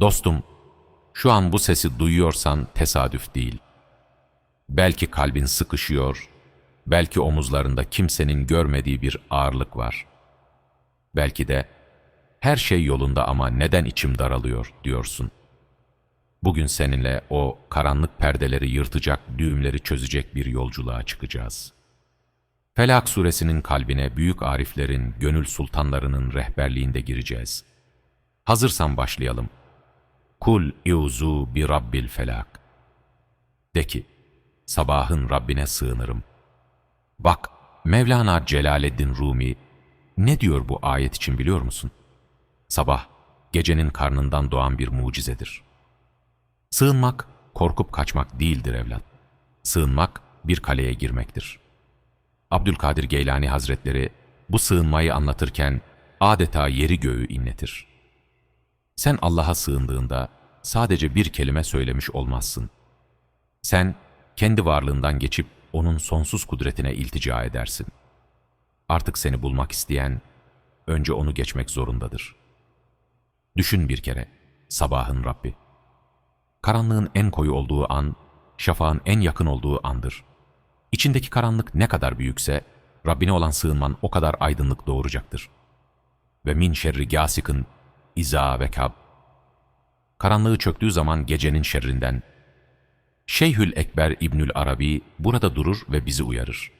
Dostum, şu an bu sesi duyuyorsan tesadüf değil. Belki kalbin sıkışıyor, belki omuzlarında kimsenin görmediği bir ağırlık var. Belki de her şey yolunda ama neden içim daralıyor diyorsun. Bugün seninle o karanlık perdeleri yırtacak, düğümleri çözecek bir yolculuğa çıkacağız. Felak suresinin kalbine büyük ariflerin, gönül sultanlarının rehberliğinde gireceğiz. Hazırsan başlayalım. Kul iuzu bi rabbil felak. De ki, sabahın Rabbine sığınırım. Bak, Mevlana Celaleddin Rumi ne diyor bu ayet için biliyor musun? Sabah, gecenin karnından doğan bir mucizedir. Sığınmak, korkup kaçmak değildir evlat. Sığınmak, bir kaleye girmektir. Abdülkadir Geylani Hazretleri bu sığınmayı anlatırken adeta yeri göğü inletir. Sen Allah'a sığındığında sadece bir kelime söylemiş olmazsın. Sen kendi varlığından geçip onun sonsuz kudretine iltica edersin. Artık seni bulmak isteyen önce onu geçmek zorundadır. Düşün bir kere sabahın Rabbi. Karanlığın en koyu olduğu an, şafağın en yakın olduğu andır. İçindeki karanlık ne kadar büyükse, Rabbine olan sığınman o kadar aydınlık doğuracaktır. Ve min şerri gâsikın İza ve kab. Karanlığı çöktüğü zaman gecenin şerrinden. Şeyhül Ekber İbnül Arabi burada durur ve bizi uyarır.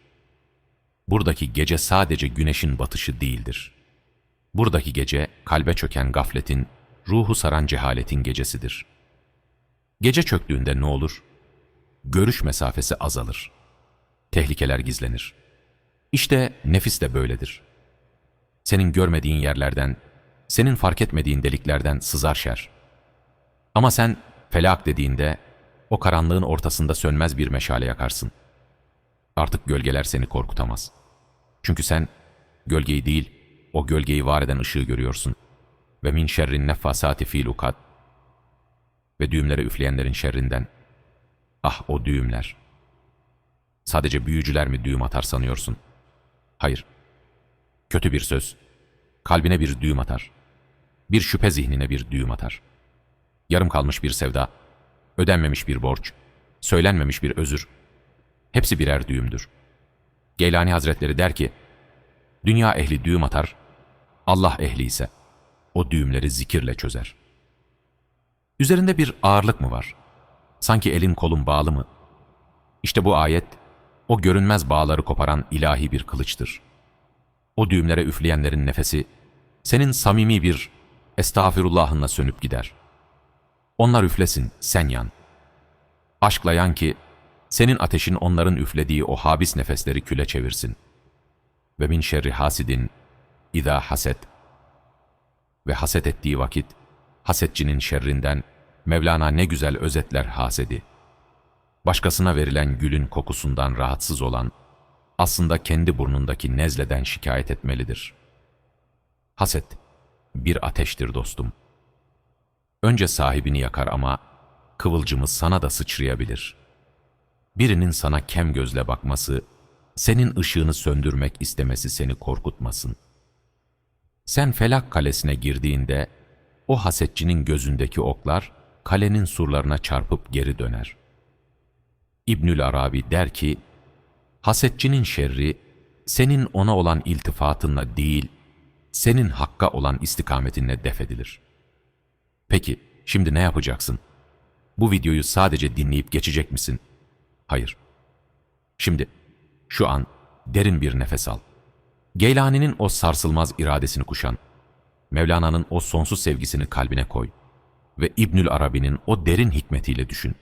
Buradaki gece sadece güneşin batışı değildir. Buradaki gece kalbe çöken gafletin, ruhu saran cehaletin gecesidir. Gece çöktüğünde ne olur? Görüş mesafesi azalır. Tehlikeler gizlenir. İşte nefis de böyledir. Senin görmediğin yerlerden, senin fark etmediğin deliklerden sızar şer. Ama sen felak dediğinde o karanlığın ortasında sönmez bir meşale yakarsın. Artık gölgeler seni korkutamaz. Çünkü sen gölgeyi değil, o gölgeyi var eden ışığı görüyorsun. Ve min şerrin neffasati fil ukad. Ve düğümlere üfleyenlerin şerrinden. Ah o düğümler. Sadece büyücüler mi düğüm atar sanıyorsun? Hayır. Kötü bir söz. Kalbine bir düğüm atar. Bir şüphe zihnine bir düğüm atar. Yarım kalmış bir sevda, ödenmemiş bir borç, söylenmemiş bir özür. Hepsi birer düğümdür. Geylani Hazretleri der ki, Dünya ehli düğüm atar, Allah ehli ise o düğümleri zikirle çözer. Üzerinde bir ağırlık mı var? Sanki elin kolun bağlı mı? İşte bu ayet, o görünmez bağları koparan ilahi bir kılıçtır. O düğümlere üfleyenlerin nefesi, senin samimi bir estağfirullahınla sönüp gider. Onlar üflesin, sen yan. Aşkla yan ki, senin ateşin onların üflediği o habis nefesleri küle çevirsin. Ve min şerri hasidin, idâ haset. Ve haset ettiği vakit, hasetçinin şerrinden, Mevlana ne güzel özetler hasedi. Başkasına verilen gülün kokusundan rahatsız olan, aslında kendi burnundaki nezleden şikayet etmelidir. Haset, bir ateştir dostum. Önce sahibini yakar ama kıvılcımı sana da sıçrayabilir. Birinin sana kem gözle bakması, senin ışığını söndürmek istemesi seni korkutmasın. Sen felak kalesine girdiğinde, o hasetçinin gözündeki oklar, kalenin surlarına çarpıp geri döner. İbnül Arabi der ki, hasetçinin şerri, senin ona olan iltifatınla değil, senin hakka olan istikametinle defedilir. Peki, şimdi ne yapacaksın? Bu videoyu sadece dinleyip geçecek misin? Hayır. Şimdi, şu an derin bir nefes al. Geylani'nin o sarsılmaz iradesini kuşan, Mevlana'nın o sonsuz sevgisini kalbine koy ve İbnül Arabi'nin o derin hikmetiyle düşün.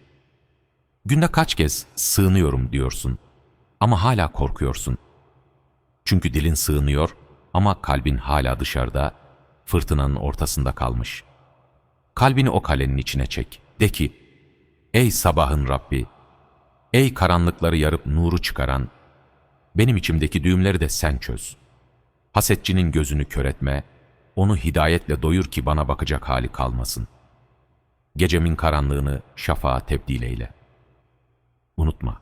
Günde kaç kez sığınıyorum diyorsun ama hala korkuyorsun. Çünkü dilin sığınıyor ama kalbin hala dışarıda, fırtınanın ortasında kalmış. Kalbini o kalenin içine çek. De ki, Ey sabahın Rabbi, ey karanlıkları yarıp nuru çıkaran, benim içimdeki düğümleri de sen çöz. Hasetçinin gözünü kör etme, onu hidayetle doyur ki bana bakacak hali kalmasın. Gecemin karanlığını şafağa tebdil eyle. Unutma,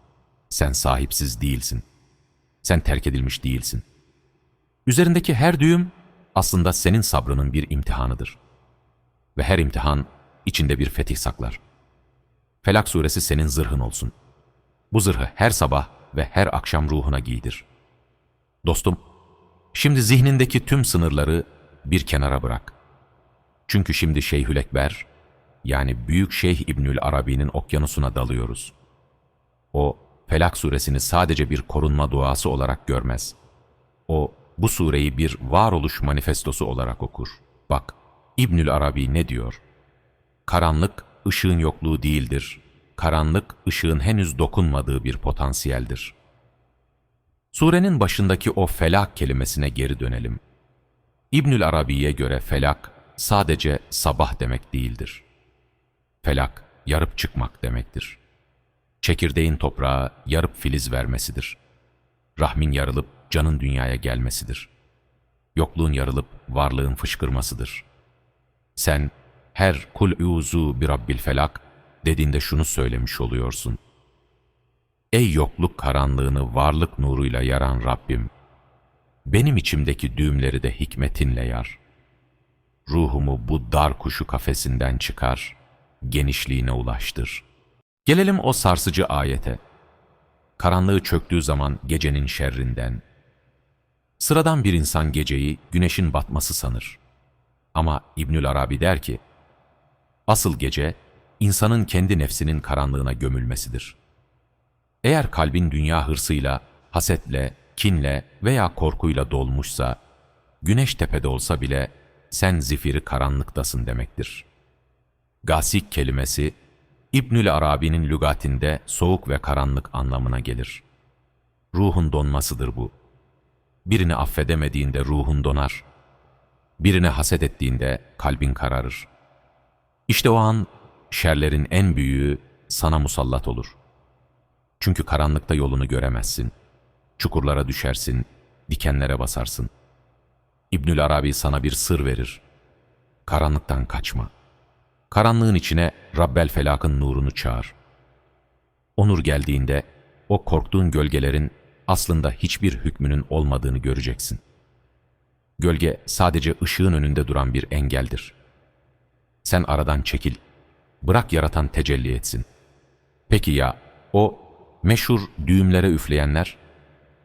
sen sahipsiz değilsin. Sen terk edilmiş değilsin. Üzerindeki her düğüm aslında senin sabrının bir imtihanıdır. Ve her imtihan içinde bir fetih saklar. Felak suresi senin zırhın olsun. Bu zırhı her sabah ve her akşam ruhuna giydir. Dostum, şimdi zihnindeki tüm sınırları bir kenara bırak. Çünkü şimdi Şeyhülekber, yani Büyük Şeyh İbnül Arabi'nin okyanusuna dalıyoruz. O, Felak suresini sadece bir korunma duası olarak görmez. O, bu sureyi bir varoluş manifestosu olarak okur. Bak, İbnül Arabi ne diyor? Karanlık, ışığın yokluğu değildir. Karanlık, ışığın henüz dokunmadığı bir potansiyeldir. Surenin başındaki o felak kelimesine geri dönelim. İbnül Arabi'ye göre felak, sadece sabah demek değildir. Felak, yarıp çıkmak demektir. Çekirdeğin toprağa yarıp filiz vermesidir. Rahmin yarılıp canın dünyaya gelmesidir. Yokluğun yarılıp varlığın fışkırmasıdır. Sen her kul uzu bir rabbil felak dediğinde şunu söylemiş oluyorsun. Ey yokluk karanlığını varlık nuruyla yaran Rabbim, benim içimdeki düğümleri de hikmetinle yar. Ruhumu bu dar kuşu kafesinden çıkar, genişliğine ulaştır. Gelelim o sarsıcı ayete. Karanlığı çöktüğü zaman gecenin şerrinden. Sıradan bir insan geceyi güneşin batması sanır. Ama İbnül Arabi der ki, asıl gece insanın kendi nefsinin karanlığına gömülmesidir. Eğer kalbin dünya hırsıyla, hasetle, kinle veya korkuyla dolmuşsa, güneş tepede olsa bile sen zifiri karanlıktasın demektir. Gasik kelimesi, İbnül Arabi'nin lügatinde soğuk ve karanlık anlamına gelir. Ruhun donmasıdır bu. Birini affedemediğinde ruhun donar. Birine haset ettiğinde kalbin kararır. İşte o an şerlerin en büyüğü sana musallat olur. Çünkü karanlıkta yolunu göremezsin. Çukurlara düşersin, dikenlere basarsın. İbnül Arabi sana bir sır verir. Karanlıktan kaçma. Karanlığın içine Rabbel Felak'ın nurunu çağır. Onur geldiğinde o korktuğun gölgelerin aslında hiçbir hükmünün olmadığını göreceksin. Gölge sadece ışığın önünde duran bir engeldir. Sen aradan çekil, bırak yaratan tecelli etsin. Peki ya o meşhur düğümlere üfleyenler?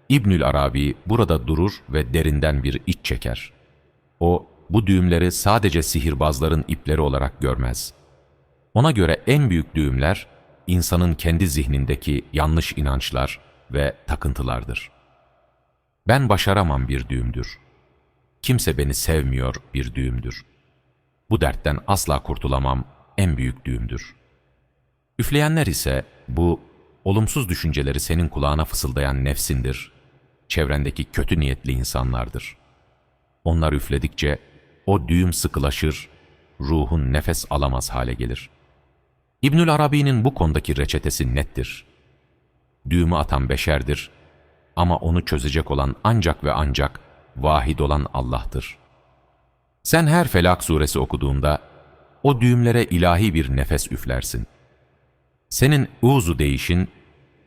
İbnül Arabi burada durur ve derinden bir iç çeker. O bu düğümleri sadece sihirbazların ipleri olarak görmez. Ona göre en büyük düğümler insanın kendi zihnindeki yanlış inançlar ve takıntılardır. Ben başaramam bir düğümdür. Kimse beni sevmiyor bir düğümdür. Bu dertten asla kurtulamam en büyük düğümdür. Üfleyenler ise bu olumsuz düşünceleri senin kulağına fısıldayan nefsindir, çevrendeki kötü niyetli insanlardır. Onlar üfledikçe o düğüm sıkılaşır, ruhun nefes alamaz hale gelir. İbnül Arabi'nin bu konudaki reçetesi nettir. Düğümü atan beşerdir ama onu çözecek olan ancak ve ancak vahid olan Allah'tır. Sen her Felak suresi okuduğunda o düğümlere ilahi bir nefes üflersin. Senin uzu değişin,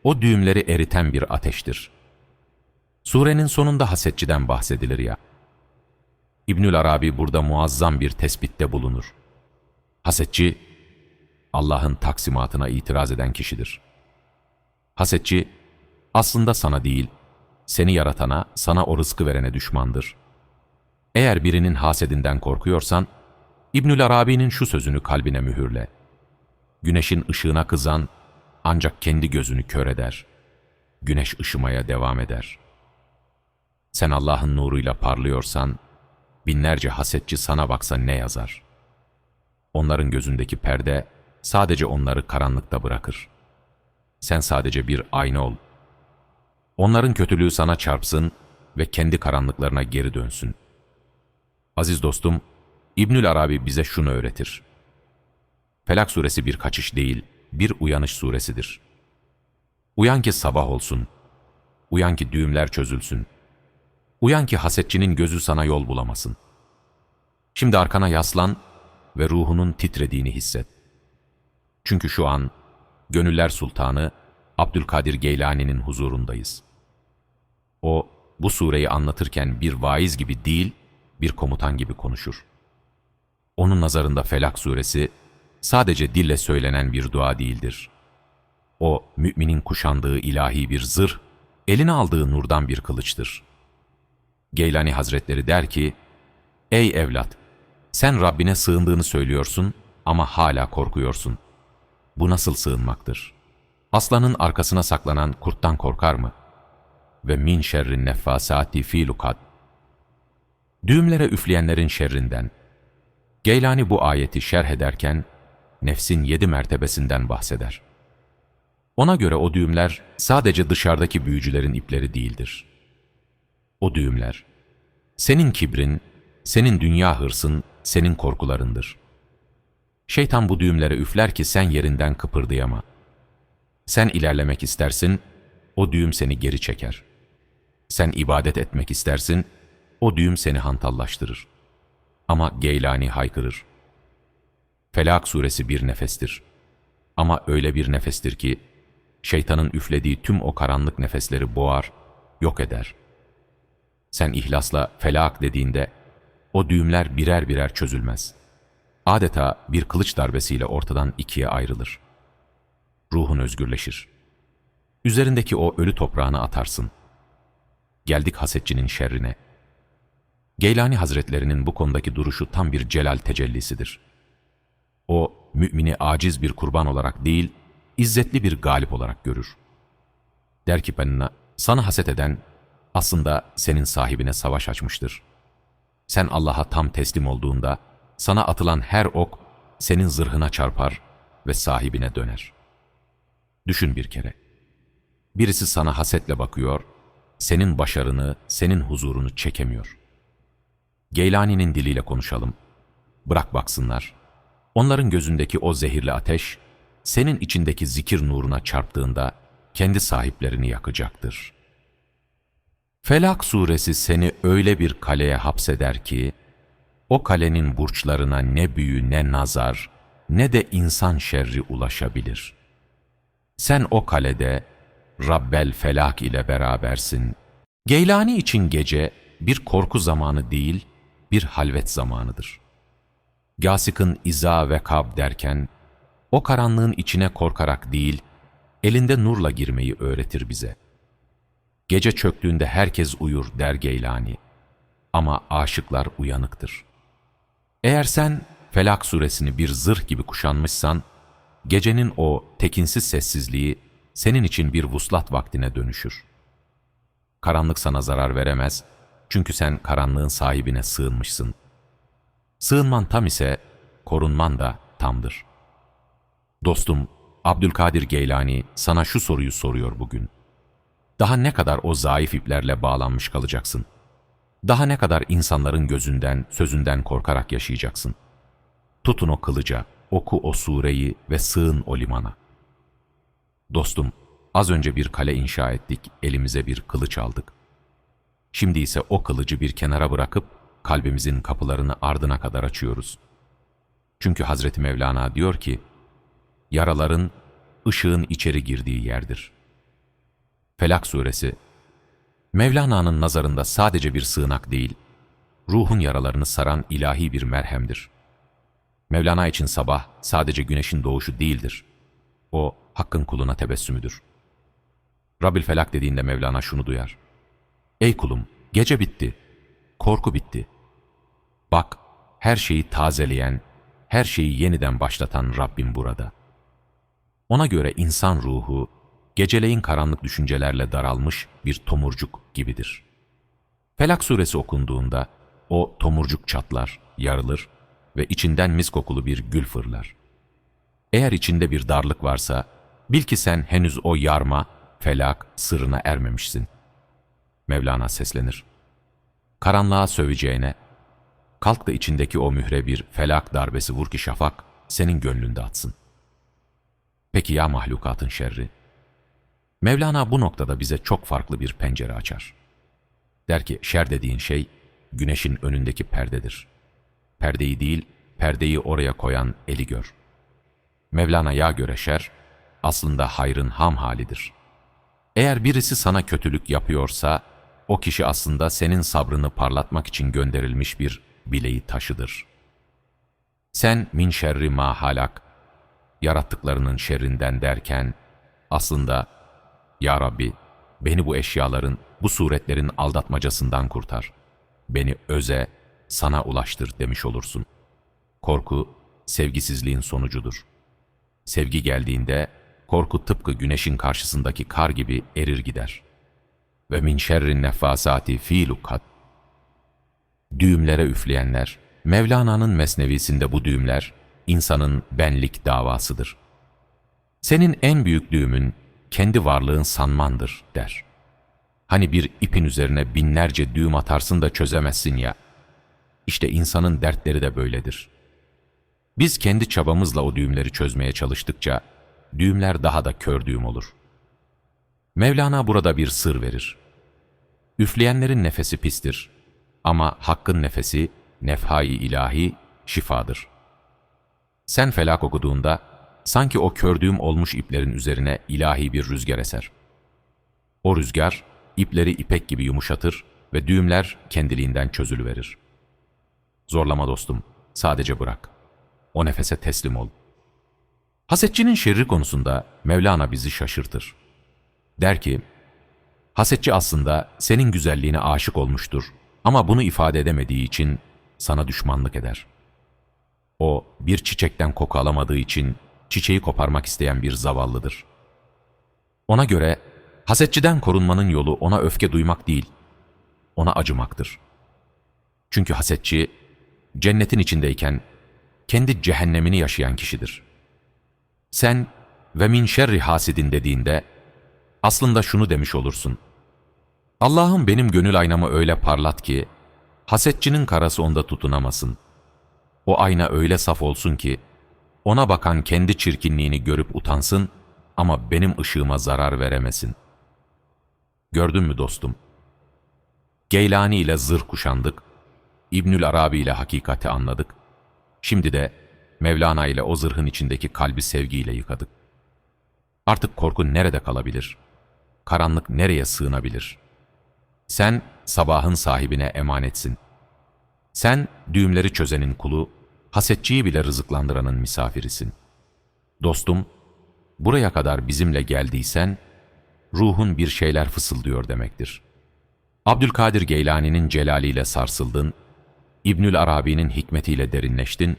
o düğümleri eriten bir ateştir. Surenin sonunda hasetçiden bahsedilir ya. İbnül Arabi burada muazzam bir tespitte bulunur. Hasetçi, Allah'ın taksimatına itiraz eden kişidir. Hasetçi, aslında sana değil, seni yaratana, sana o rızkı verene düşmandır. Eğer birinin hasedinden korkuyorsan, İbnül Arabi'nin şu sözünü kalbine mühürle. Güneşin ışığına kızan, ancak kendi gözünü kör eder. Güneş ışımaya devam eder. Sen Allah'ın nuruyla parlıyorsan, binlerce hasetçi sana baksa ne yazar? Onların gözündeki perde sadece onları karanlıkta bırakır. Sen sadece bir ayna ol. Onların kötülüğü sana çarpsın ve kendi karanlıklarına geri dönsün. Aziz dostum, İbnül Arabi bize şunu öğretir. Felak suresi bir kaçış değil, bir uyanış suresidir. Uyan ki sabah olsun. Uyan ki düğümler çözülsün. Uyan ki hasetçinin gözü sana yol bulamasın. Şimdi arkana yaslan ve ruhunun titrediğini hisset. Çünkü şu an Gönüller Sultanı Abdülkadir Geylani'nin huzurundayız. O bu sureyi anlatırken bir vaiz gibi değil, bir komutan gibi konuşur. Onun nazarında Felak suresi sadece dille söylenen bir dua değildir. O, müminin kuşandığı ilahi bir zırh, eline aldığı nurdan bir kılıçtır. Geylani Hazretleri der ki, Ey evlat! Sen Rabbine sığındığını söylüyorsun ama hala korkuyorsun. Bu nasıl sığınmaktır? Aslanın arkasına saklanan kurttan korkar mı? Ve min şerrin neffasati fi lukad. Düğümlere üfleyenlerin şerrinden. Geylani bu ayeti şerh ederken, nefsin yedi mertebesinden bahseder. Ona göre o düğümler sadece dışarıdaki büyücülerin ipleri değildir. O düğümler, senin kibrin, senin dünya hırsın, senin korkularındır. Şeytan bu düğümlere üfler ki sen yerinden kıpırdayama. Sen ilerlemek istersin, o düğüm seni geri çeker. Sen ibadet etmek istersin, o düğüm seni hantallaştırır. Ama Geylani haykırır. Felak suresi bir nefestir. Ama öyle bir nefestir ki, şeytanın üflediği tüm o karanlık nefesleri boğar, yok eder. Sen ihlasla felak dediğinde, o düğümler birer birer çözülmez. Adeta bir kılıç darbesiyle ortadan ikiye ayrılır. Ruhun özgürleşir. Üzerindeki o ölü toprağını atarsın. Geldik hasetçinin şerrine. Geylani Hazretlerinin bu konudaki duruşu tam bir celal tecellisidir. O, mümini aciz bir kurban olarak değil, izzetli bir galip olarak görür. Der ki Penina, sana haset eden aslında senin sahibine savaş açmıştır. Sen Allah'a tam teslim olduğunda, sana atılan her ok senin zırhına çarpar ve sahibine döner. Düşün bir kere. Birisi sana hasetle bakıyor, senin başarını, senin huzurunu çekemiyor. Geylani'nin diliyle konuşalım. Bırak baksınlar. Onların gözündeki o zehirli ateş, senin içindeki zikir nuruna çarptığında kendi sahiplerini yakacaktır. Felak suresi seni öyle bir kaleye hapseder ki, o kalenin burçlarına ne büyü ne nazar, ne de insan şerri ulaşabilir. Sen o kalede Rabbel Felak ile berabersin. Geylani için gece bir korku zamanı değil, bir halvet zamanıdır. Gasik'ın iza ve kab derken, o karanlığın içine korkarak değil, elinde nurla girmeyi öğretir bize. Gece çöktüğünde herkes uyur der Geylani. Ama aşıklar uyanıktır. Eğer sen Felak suresini bir zırh gibi kuşanmışsan, gecenin o tekinsiz sessizliği senin için bir vuslat vaktine dönüşür. Karanlık sana zarar veremez, çünkü sen karanlığın sahibine sığınmışsın. Sığınman tam ise korunman da tamdır. Dostum Abdülkadir Geylani sana şu soruyu soruyor bugün. Daha ne kadar o zayıf iplerle bağlanmış kalacaksın? Daha ne kadar insanların gözünden, sözünden korkarak yaşayacaksın? Tutun o kılıca, oku o sureyi ve sığın o limana. Dostum, az önce bir kale inşa ettik, elimize bir kılıç aldık. Şimdi ise o kılıcı bir kenara bırakıp kalbimizin kapılarını ardına kadar açıyoruz. Çünkü Hazreti Mevlana diyor ki, yaraların ışığın içeri girdiği yerdir. Felak suresi, Mevlana'nın nazarında sadece bir sığınak değil, ruhun yaralarını saran ilahi bir merhemdir. Mevlana için sabah sadece güneşin doğuşu değildir. O, Hakk'ın kuluna tebessümüdür. Rabbil Felak dediğinde Mevlana şunu duyar. Ey kulum, gece bitti, korku bitti. Bak, her şeyi tazeleyen, her şeyi yeniden başlatan Rabbim burada. Ona göre insan ruhu, geceleyin karanlık düşüncelerle daralmış bir tomurcuk gibidir. Felak suresi okunduğunda o tomurcuk çatlar, yarılır ve içinden mis kokulu bir gül fırlar. Eğer içinde bir darlık varsa, bil ki sen henüz o yarma, felak sırrına ermemişsin. Mevlana seslenir. Karanlığa söveceğine, kalk da içindeki o mühre bir felak darbesi vur ki şafak senin gönlünde atsın. Peki ya mahlukatın şerri? Mevlana bu noktada bize çok farklı bir pencere açar. Der ki şer dediğin şey güneşin önündeki perdedir. Perdeyi değil, perdeyi oraya koyan eli gör. Mevlana'ya göre şer aslında hayrın ham halidir. Eğer birisi sana kötülük yapıyorsa, o kişi aslında senin sabrını parlatmak için gönderilmiş bir bileği taşıdır. Sen min şerri ma halak yarattıklarının şerrinden derken, aslında, Ya Rabbi, beni bu eşyaların, bu suretlerin aldatmacasından kurtar. Beni öze, sana ulaştır demiş olursun. Korku, sevgisizliğin sonucudur. Sevgi geldiğinde, korku tıpkı güneşin karşısındaki kar gibi erir gider. Ve min şerrin neffasati fî lukat. Düğümlere üfleyenler, Mevlana'nın mesnevisinde bu düğümler, insanın benlik davasıdır. Senin en büyük düğümün, kendi varlığın sanmandır, der. Hani bir ipin üzerine binlerce düğüm atarsın da çözemezsin ya. İşte insanın dertleri de böyledir. Biz kendi çabamızla o düğümleri çözmeye çalıştıkça, düğümler daha da kör düğüm olur. Mevlana burada bir sır verir. Üfleyenlerin nefesi pistir ama Hakk'ın nefesi, nefhai ilahi, şifadır. Sen felak okuduğunda, sanki o kördüğüm olmuş iplerin üzerine ilahi bir rüzgar eser. O rüzgar, ipleri ipek gibi yumuşatır ve düğümler kendiliğinden çözülüverir. Zorlama dostum, sadece bırak. O nefese teslim ol. Hasetçinin şerri konusunda Mevlana bizi şaşırtır. Der ki, Hasetçi aslında senin güzelliğine aşık olmuştur ama bunu ifade edemediği için sana düşmanlık eder. O bir çiçekten koku alamadığı için çiçeği koparmak isteyen bir zavallıdır. Ona göre hasetçiden korunmanın yolu ona öfke duymak değil, ona acımaktır. Çünkü hasetçi cennetin içindeyken kendi cehennemini yaşayan kişidir. Sen ve min şerri hasidin dediğinde aslında şunu demiş olursun. Allah'ım benim gönül aynamı öyle parlat ki, hasetçinin karası onda tutunamasın. O ayna öyle saf olsun ki, ona bakan kendi çirkinliğini görüp utansın ama benim ışığıma zarar veremesin. Gördün mü dostum? Geylani ile zırh kuşandık, İbnül Arabi ile hakikati anladık. Şimdi de Mevlana ile o zırhın içindeki kalbi sevgiyle yıkadık. Artık korku nerede kalabilir? Karanlık nereye sığınabilir? Sen sabahın sahibine emanetsin. Sen düğümleri çözenin kulu, hasetçiyi bile rızıklandıranın misafirisin. Dostum, buraya kadar bizimle geldiysen, ruhun bir şeyler fısıldıyor demektir. Abdülkadir Geylani'nin celaliyle sarsıldın, İbnül Arabi'nin hikmetiyle derinleştin,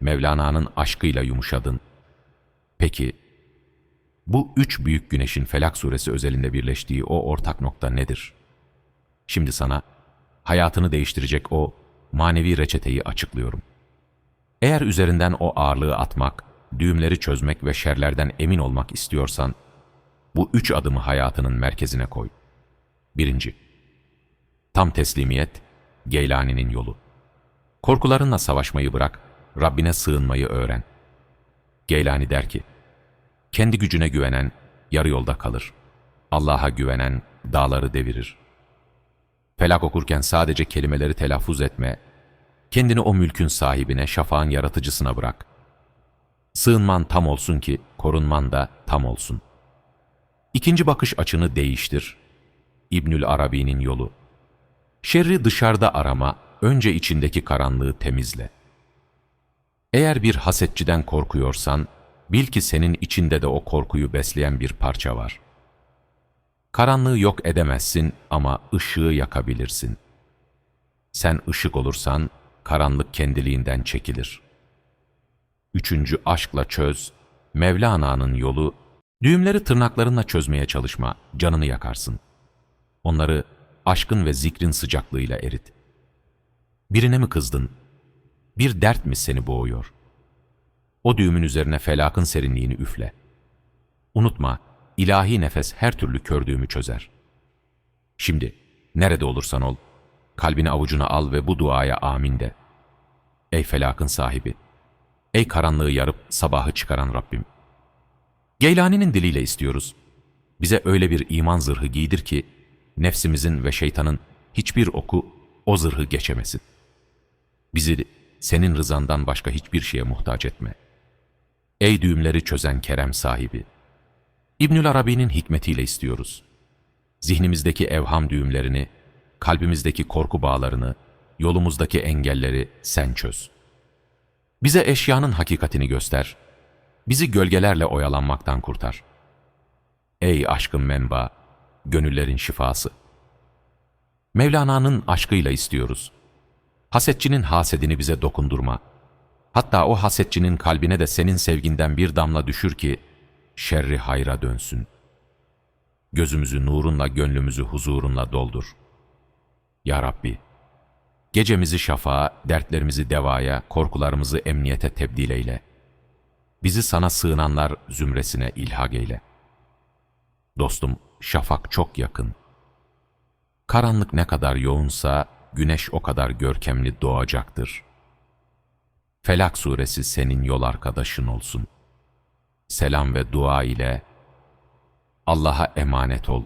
Mevlana'nın aşkıyla yumuşadın. Peki, bu üç büyük güneşin Felak suresi özelinde birleştiği o ortak nokta nedir? Şimdi sana hayatını değiştirecek o manevi reçeteyi açıklıyorum. Eğer üzerinden o ağırlığı atmak, düğümleri çözmek ve şerlerden emin olmak istiyorsan, bu üç adımı hayatının merkezine koy. Birinci, tam teslimiyet, Geylani'nin yolu. Korkularınla savaşmayı bırak, Rabbine sığınmayı öğren. Geylani der ki, kendi gücüne güvenen yarı yolda kalır. Allah'a güvenen dağları devirir. Felak okurken sadece kelimeleri telaffuz etme, kendini o mülkün sahibine, şafağın yaratıcısına bırak. Sığınman tam olsun ki korunman da tam olsun. İkinci bakış açını değiştir. İbnül Arabi'nin yolu. Şerri dışarıda arama, önce içindeki karanlığı temizle. Eğer bir hasetçiden korkuyorsan, bil ki senin içinde de o korkuyu besleyen bir parça var. Karanlığı yok edemezsin ama ışığı yakabilirsin. Sen ışık olursan, karanlık kendiliğinden çekilir. Üçüncü aşkla çöz, Mevlana'nın yolu, düğümleri tırnaklarınla çözmeye çalışma, canını yakarsın. Onları aşkın ve zikrin sıcaklığıyla erit. Birine mi kızdın? Bir dert mi seni boğuyor? O düğümün üzerine felakın serinliğini üfle. Unutma, ilahi nefes her türlü kördüğümü çözer. Şimdi, nerede olursan ol, kalbini avucuna al ve bu duaya amin de. Ey felakın sahibi, ey karanlığı yarıp sabahı çıkaran Rabbim. Geylani'nin diliyle istiyoruz. Bize öyle bir iman zırhı giydir ki, nefsimizin ve şeytanın hiçbir oku o zırhı geçemesin. Bizi senin rızandan başka hiçbir şeye muhtaç etme. Ey düğümleri çözen kerem sahibi! İbnül Arabi'nin hikmetiyle istiyoruz. Zihnimizdeki evham düğümlerini, kalbimizdeki korku bağlarını, yolumuzdaki engelleri sen çöz. Bize eşyanın hakikatini göster. Bizi gölgelerle oyalanmaktan kurtar. Ey aşkın menba, gönüllerin şifası. Mevlana'nın aşkıyla istiyoruz. Hasetçinin hasedini bize dokundurma. Hatta o hasetçinin kalbine de senin sevginden bir damla düşür ki, şerri hayra dönsün. Gözümüzü nurunla, gönlümüzü huzurunla doldur. Ya Rabbi, gecemizi şafağa, dertlerimizi devaya, korkularımızı emniyete tebdil eyle. Bizi sana sığınanlar zümresine ilhak eyle. Dostum, şafak çok yakın. Karanlık ne kadar yoğunsa, güneş o kadar görkemli doğacaktır. Felak suresi senin yol arkadaşın olsun. Selam ve dua ile Allah'a emanet ol.